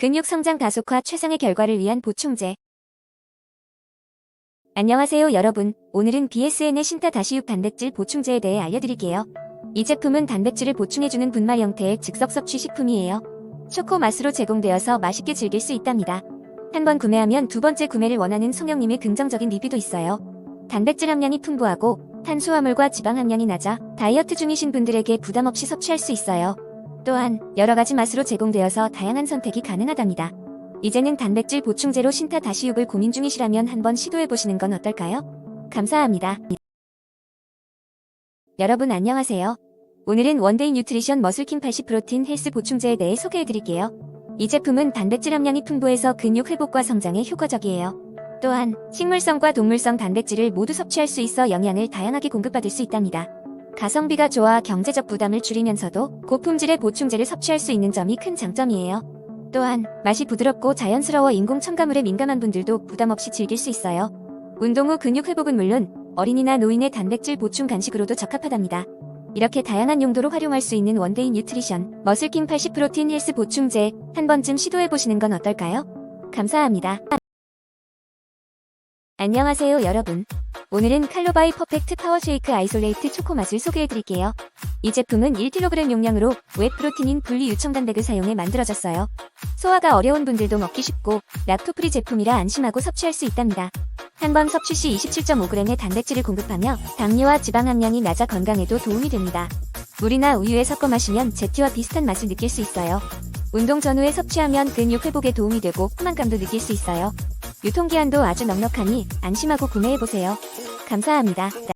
근육 성장 가속화 최상의 결과를 위한 보충제. 안녕하세요 여러분. 오늘은 BSN의 신타 다시육 단백질 보충제에 대해 알려드릴게요. 이 제품은 단백질을 보충해주는 분말 형태의 즉석 섭취 식품이에요. 초코 맛으로 제공되어서 맛있게 즐길 수 있답니다. 한 번 구매하면 두 번째 구매를 원하는 송영님의 긍정적인 리뷰도 있어요. 단백질 함량이 풍부하고 탄수화물과 지방 함량이 낮아 다이어트 중이신 분들에게 부담 없이 섭취할 수 있어요. 또한 여러 가지 맛으로 제공되어서 다양한 선택이 가능하답니다. 이제는 단백질 보충제로 신타 다시육을 고민 중이시라면 한번 시도해보시는 건 어떨까요? 감사합니다. 여러분 안녕하세요. 오늘은 원데이 뉴트리션 머슬킹 80 프로틴 헬스 보충제에 대해 소개해드릴게요. 이 제품은 단백질 함량이 풍부해서 근육 회복과 성장에 효과적이에요. 또한 식물성과 동물성 단백질을 모두 섭취할 수 있어 영양을 다양하게 공급받을 수 있답니다. 가성비가 좋아 경제적 부담을 줄이면서도 고품질의 보충제를 섭취할 수 있는 점이 큰 장점이에요. 또한 맛이 부드럽고 자연스러워 인공 첨가물에 민감한 분들도 부담 없이 즐길 수 있어요. 운동 후 근육 회복은 물론 어린이나 노인의 단백질 보충 간식으로도 적합하답니다. 이렇게 다양한 용도로 활용할 수 있는 원데이 뉴트리션 머슬킹 80 프로틴 헬스 보충제 한 번쯤 시도해보시는 건 어떨까요? 감사합니다. 안녕하세요 여러분. 오늘은 칼로바이 퍼펙트 파워쉐이크 아이솔레이트 초코 맛을 소개해드릴게요. 이 제품은 1kg 용량으로 웹 프로틴인 분리 유청 단백을 사용해 만들어졌어요. 소화가 어려운 분들도 먹기 쉽고 락토프리 제품이라 안심하고 섭취할 수 있답니다. 한 번 섭취 시 27.5g의 단백질을 공급하며 당뇨와 지방 함량이 낮아 건강에도 도움이 됩니다. 물이나 우유에 섞어 마시면 제티와 비슷한 맛을 느낄 수 있어요. 운동 전후에 섭취하면 근육 회복에 도움이 되고 포만감도 느낄 수 있어요. 유통기한도 아주 넉넉하니 안심하고 구매해보세요. 감사합니다.